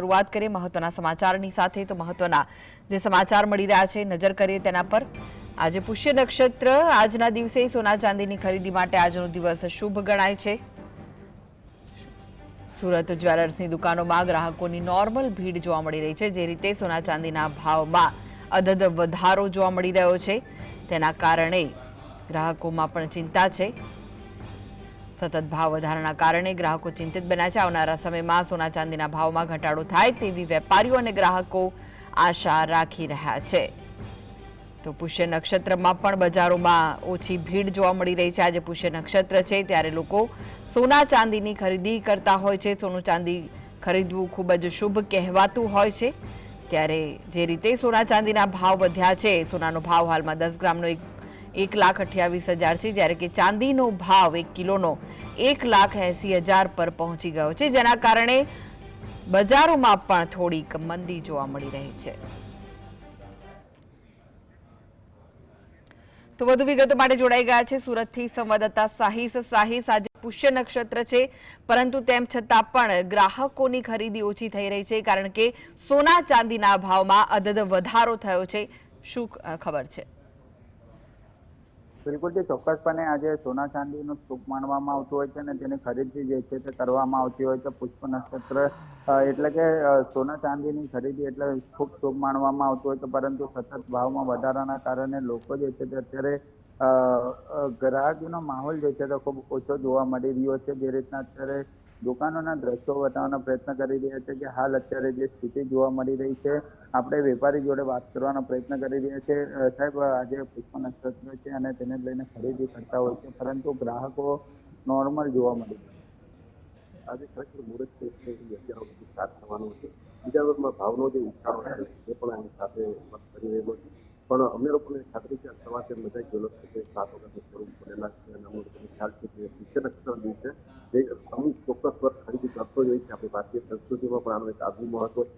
શરૂઆત કરીએ મહત્વના સમાચારની સાથે. તો મહત્વના જે સમાચાર મળી રહ્યા છે, નજર કરીએ તેના પર. આજે પુષ્ય નક્ષત્ર આજના દિવસે સોના ચાંદીની ખરીદી માટે આજનો દિવસ શુભ ગણાય છે. સુરત જ્વેલર્સની દુકાનોમાં ગ્રાહકોની નોર્મલ ભીડ જોવા મળી રહી છે, જે રીતે સોના ચાંદીના ભાવમાં અધધ વધારો જોવા મળી રહ્યો છે. તેના કારણે ગ્રાહકોમાં પણ ચિંતા છે. સતત ભાવ વધારાના કારણે ગ્રાહકો ચિંતિત બન્યા છે. આવનારા સમયમાં સોના ચાંદીના ભાવમાં ઘટાડો થાય તેવી વેપારીઓ અને ગ્રાહકો આશા રાખી રહ્યા છે. તો પુષ્ય નક્ષત્રમાં પણ બજારોમાં ઓછી ભીડ જોવા મળી રહી છે. આજે પુષ્ય નક્ષત્ર છે ત્યારે લોકો સોના ચાંદીની ખરીદી કરતા હોય છે. સોનું ચાંદી ખરીદવું ખૂબ જ શુભ કહેવાતું હોય છે. ત્યારે જે રીતે સોના ચાંદીના ભાવ વધ્યા છે, સોનાનો ભાવ હાલમાં દસ ગ્રામનો એક એક લાખ અઠ્યાવીસ હજાર છે, જ્યારે કે ચાંદીનો ભાવ એક કિલોનો એક લાખ એંસી હજાર પર પહોંચી ગયો છે, જેના કારણે બજારોમાં પણ થોડીક મંદી જોવા મળી રહી છે. તો વધુ વિગતો માટે જોડાઈ ગયા છે, સુરતથી સંવાદદાતા સાહિસ. સાહિસ, આજે પુષ્ય નક્ષત્ર છે, પરંતુ તેમ છતાં પણ ગ્રાહકોની ખરીદી ઓછી થઈ રહી છે, કારણ કે સોના ચાંદીના ભાવમાં અદદ વધારો થયો છે, શું ખબર છે? બિલકુલ તે ચોક્કસપણે આજે સોના ચાંદીનું શુભ માનવામાં આવતું હોય છે અને તેની ખરીદી જે છે તે કરવામાં આવતી હોય છે. પુષ્પ નક્ષત્ર એટલે કે સોના ચાંદીની ખરીદી એટલે ખૂબ શુભ માનવામાં આવતું હોય છે, પરંતુ સતત ભાવમાં વધારાના કારણે લોકો જે છે તે અત્યારે ગ્રાહકીનો માહોલ જે છે તે ખૂબ ઓછો જોવા મળી રહ્યો છે. જે રીતના અત્યારે દુકાનોના દ્રશ્યો બતાવવાનો પ્રયત્ન કરી રહ્યા છે કે હાલ અત્યારે જે સ્થિતિ જોવા મળી રહી છે, આપણે વેપારી જોડે વાત કરવાનો પ્રયત્ન કરી રહ્યા છે. સાહેબ, આજે પુષ્પ નક્ષત્ર છે અને તેને લઈને ખરીદી કરતા હોય છે, પરંતુ ગ્રાહકો નોર્મલ જોવા મળી આજે ખરેખર મુહૂર્ત સ્ટાર્ટ થવાનું છે. બીજા વર્ગમાં ભાવનો જે ઉછાળો છે, એ પણ એની સાથે કરી રહ્યો છે. પણ અમે લોકોને ખાતરી છે સવારે બધા જ્વેલર્સ છે સાત વાગ્યાથી સ્વરૂપ કરેલા છે અને અમે લોકોને ખ્યાલ છે કે પુષ્ય નક્ષત્ર દિવસે જે અમુક ચોક્કસ ખરીદી કરતો જ હોય છે. આપણી ભારતીય સંસ્કૃતિમાં પણ આનું એક આગવું મહત્વ છે.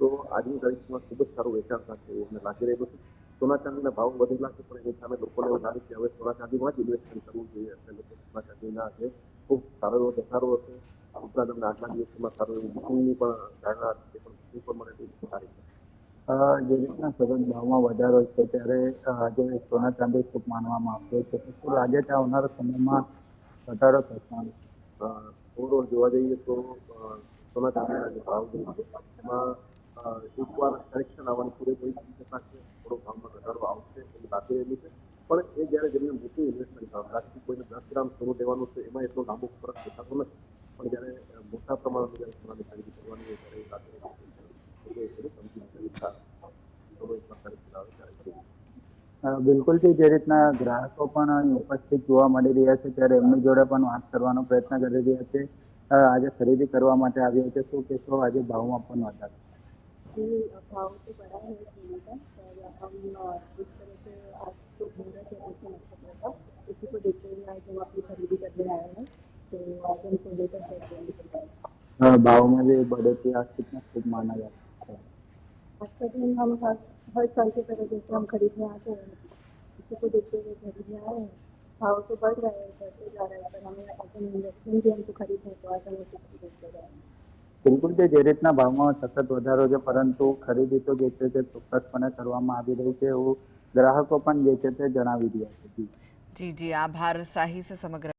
તો આજની તારીખમાં ખૂબ જ સારું વેચાણ થશે એવું અમને લાગી રહ્યું છે. સોના ચાંદીના ભાવ વધેલા છે પણ એની સામે લોકોને એવું લાગે છે હવે સોના ચાંદીમાં જ ઇન્વેસ્ટમેન્ટ કરવું જોઈએ. એટલે લોકો સોના ચાંદીના છે ખૂબ સારો એવો ધસારો હશે. ઉપરાંત અમને આગલા દિવસોમાં સારું એવું બુકિંગની પણ ધારણા છે પણ બુકિંગ પણ મને સારી છે. જે રીતના સતત ભાવમાં વધારો છે ત્યારે આજે સોના ચાંદી ખૂબ માનવામાં આવતો છે. શું લાગે છે આવનારા સમયમાં ઘટાડો થશે? જોવા જઈએ તો સોના ચાંદીના જે ભાવ છે એમાં એકવાર કરેક્શન આવવાની પૂરેપૂરી શક્યતા છે થોડો ભાવમાં ઘટાડો આવશે એની બાકી રહેલી છે. પણ એ જ્યારે જેમને મોટું ઇન્વેસ્ટમેન્ટ ભાવ રાજકીય કોઈને દસ ગ્રામ સોનું લેવાનું છે એમાં એટલો લાંબો ફરક દેખાતો નથી. પણ જ્યારે મોટા પ્રમાણમાં જ્યારે સોનાની ખરીદી કરવાની હોય ત્યારે એ કે એ સમજી આવે અ, બિલકુલથી જે રીતના ગ્રાહકો પણ ઉપસ્થિત જોવા મળી રહ્યા છે ત્યારે એમની જોડે પણ વાત કરવાનો પ્રયત્ન કરી રહ્યા છે. આજે ખરીદી કરવા માટે આવ્યા છે શું કહેશો આજે ભાવમાં પણ વધારો जी भाव तो बढ़ा है सोने का और हम जिस तरह से आज तो मुहूर्त है ऐसे नक्षत्र का इसी को देखते हुए आज हम अपनी खरीदी करने आए हैं तो आज हम सोने का सेट लेने के लिए अ, भाव में भी बढ़ोतरी आज कितना शुभ माना जाता है आज का दिन हम हर हर साल की तरह जैसे हम खरीदने आते हैं इसी को देखते हुए खरीदने आए हैं भाव तो बढ़ रहा है बढ़ते जा रहा है पर हमें एज एन इन्वेस्टमेंट भी हमको खरीदना है तो आज हम उसे खरीदते रहे हैं બિલકુલ તે જે રીતના ભાવમાં સતત વધારો છે પરંતુ ખરીદી તો જે છે તે ચોક્કસપણે કરવામાં આવી રહી છે એવું ગ્રાહકો પણ જે છે તે જણાવી રહ્યા છે જી જી જી આભાર સાહિસ સમગ્ર